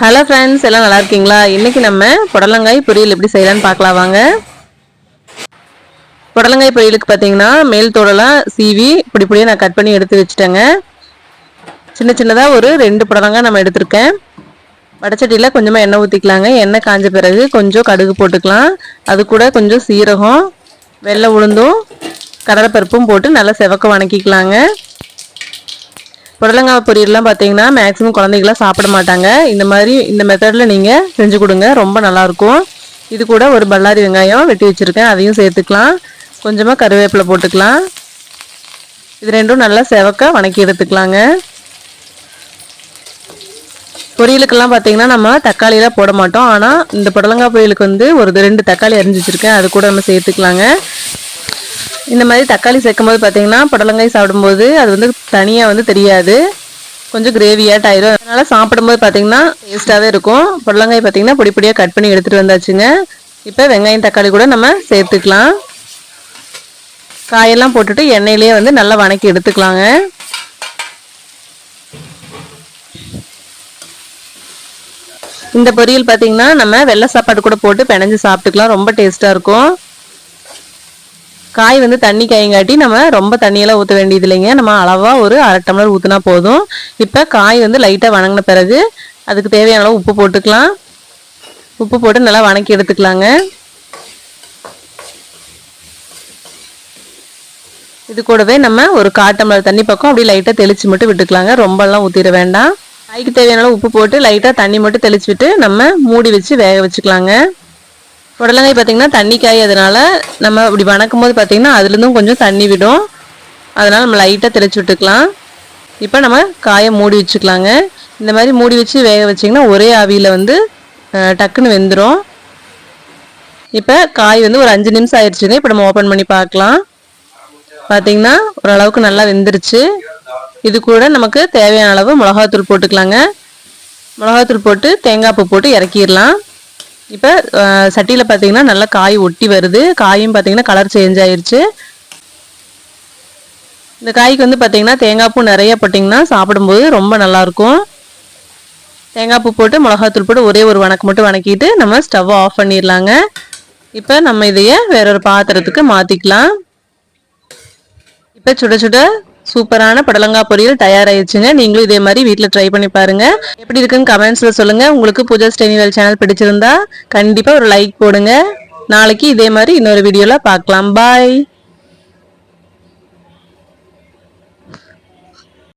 Hello friends எல்லாம் நல்லா இருக்கீங்களா? இன்னைக்கு நம்ம புடலங்காய் பொரியல் எப்படி செய்யலாம்னு பார்க்கலாம் வாங்க. புடலங்காய் பொரியலுக்கு பார்த்தீங்கன்னா மேல் தோலெல்லாம் சீவி இப்படி இப்படியே நான் கட் பண்ணி எடுத்து வச்சுட்டேங்க. சின்ன சின்னதாக ஒரு ரெண்டு புடலங்காய் நம்ம எடுத்திருக்கேன். வடச்சட்டியில் கொஞ்சமாக எண்ணெய் ஊற்றிக்கலாங்க எண்ணெய் காஞ்ச பிறகு கொஞ்சம் கடுகு போட்டுக்கலாம். அது கூட கொஞ்சம் சீரகம் வெள்ளை உளுந்தும் கடலைப்பருப்பும் போட்டு நல்லா செவக்க வணக்கிக்கலாங்க. புடலங்காய் பொரியல்லாம் பார்த்தீங்கன்னா மேக்ஸிமம் குழந்தைங்களாம் சாப்பிட மாட்டாங்க. இந்த மாதிரி இந்த மெத்தடில் நீங்கள் செஞ்சு கொடுங்க. ரொம்ப நல்லாயிருக்கும். இது கூட ஒரு பல்லாரி வெங்காயம் வெட்டி வச்சுருக்கேன். அதையும் சேர்த்துக்கலாம். கொஞ்சமாக கருவேப்பிலை போட்டுக்கலாம். இது ரெண்டும் நல்லா செவக்க வணக்கி எடுத்துக்கலாங்க. பொரியலுக்கெல்லாம் பார்த்தீங்கன்னா நம்ம தக்காளியெலாம் போட மாட்டோம். ஆனால் இந்த புடலங்காய் பொரியலுக்கு வந்து ஒரு ரெண்டு தக்காளி அரிஞ்சு வச்சுருக்கேன். அது கூட நம்ம சேர்த்துக்கலாங்க. இந்த மாதிரி தக்காளி சேர்க்கும் போது பார்த்தீங்கன்னா புடலங்காய் சாப்பிடும்போது அது வந்து தனியாக வந்து தெரியாது. கொஞ்சம் கிரேவியாட் ஆயிரும் அதனால சாப்பிடும்போது பார்த்தீங்கன்னா டேஸ்ட்டாகவே இருக்கும். புடலங்காய் பார்த்தீங்கன்னா பொடி பொடியாக கட் பண்ணி எடுத்துகிட்டு வந்தாச்சுங்க. இப்போ வெங்காயம் தக்காளி கூட நம்ம சேர்த்துக்கலாம். காயெல்லாம் போட்டுட்டு எண்ணெயிலேயே வந்து நல்லா வணக்கி எடுத்துக்கலாங்க. இந்த பொரியல் பார்த்தீங்கன்னா நம்ம வெள்ளை சாப்பாடு கூட போட்டு பிணைஞ்சு சாப்பிட்டுக்கலாம். ரொம்ப டேஸ்ட்டாக இருக்கும். காய் வந்து தண்ணி காயங்காட்டி நம்ம ரொம்ப தண்ணியெல்லாம் ஊற்ற வேண்டியது இல்லைங்க. நம்ம அளவாக ஒரு அரை டம்ளர் ஊற்றினா போதும். இப்போ காய் வந்து லைட்டாக வணங்கின பிறகு அதுக்கு தேவையான அளவு உப்பு போட்டுக்கலாம். உப்பு போட்டு நல்லா வணக்கி எடுத்துக்கலாங்க. இது கூடவே நம்ம ஒரு காட்டம்ளர் தண்ணி பக்கம் அப்படியே லைட்டாக தெளித்து மட்டும் விட்டுக்கலாங்க. ரொம்பலாம் ஊற்றிட வேண்டாம். காய்க்கு தேவையான அளவு உப்பு போட்டு லைட்டாக தண்ணி மட்டும் தெளிச்சு விட்டு நம்ம மூடி வச்சு வேக வச்சுக்கலாங்க. புடலங்காய் பார்த்தீங்கன்னா தண்ணி காய் அதனால் நம்ம இப்படி வணக்கும் போது பார்த்திங்கன்னா அதுலேருந்தும் கொஞ்சம் தண்ணி விடும். அதனால் நம்ம லைட்டாக தெளிச்சு விட்டுக்கலாம். இப்போ நம்ம காயை மூடி வச்சுக்கலாங்க. இந்த மாதிரி மூடி வச்சு வேக வச்சிங்கன்னா ஒரே ஆவியில் வந்து டக்குன்னு வெந்துடும் இப்போ காய் வந்து ஒரு அஞ்சு நிமிஷம் ஆயிடுச்சுங்க. இப்போ நம்ம ஓப்பன் பண்ணி பார்க்கலாம். பார்த்திங்கன்னா ஓரளவுக்கு நல்லா வெந்துருச்சு. இது கூட நமக்கு தேவையான அளவு மிளகாத்தூள் போட்டுக்கலாங்க. மிளகாத்தூள் போட்டு தேங்காய் பூ போட்டு இறக்கிடலாம். இப்போ சட்டியில் பார்த்தீங்கன்னா நல்லா காய் ஒட்டி வருது. காயும் பார்த்தீங்கன்னா கலர் சேஞ்ச் ஆயிடுச்சு இந்த காய்க்கு வந்து பார்த்தீங்கன்னா தேங்காய் பூ நிறைய போட்டிங்கன்னா சாப்பிடும்போது ரொம்ப நல்லாயிருக்கும் தேங்காய் பூ போட்டு மிளகாத்தூள் போட்டு ஒரே ஒரு வணக்கு மட்டும் வணக்கிட்டு நம்ம ஸ்டவ்வை ஆஃப் பண்ணிடலாங்க. இப்போ நம்ம இதையே வேறொரு பாத்திரத்துக்கு மாற்றிக்கலாம் இப்போ சுட சுட சூப்பரான புடலங்காய் பொரியல் தயாராகிடுச்சுங்க நீங்களும் இதே மாதிரி வீட்டில் ட்ரை பண்ணி பாருங்க. எப்படி இருக்குன்னு கமெண்ட்ஸில் சொல்லுங்க. உங்களுக்கு பூஜா ஸ்டெனிவல் சேனல் பிடிச்சிருந்தா கண்டிப்பாக ஒரு லைக் போடுங்க. நாளைக்கு இதே மாதிரி இன்னொரு வீடியோவில் பார்க்கலாம். பாய்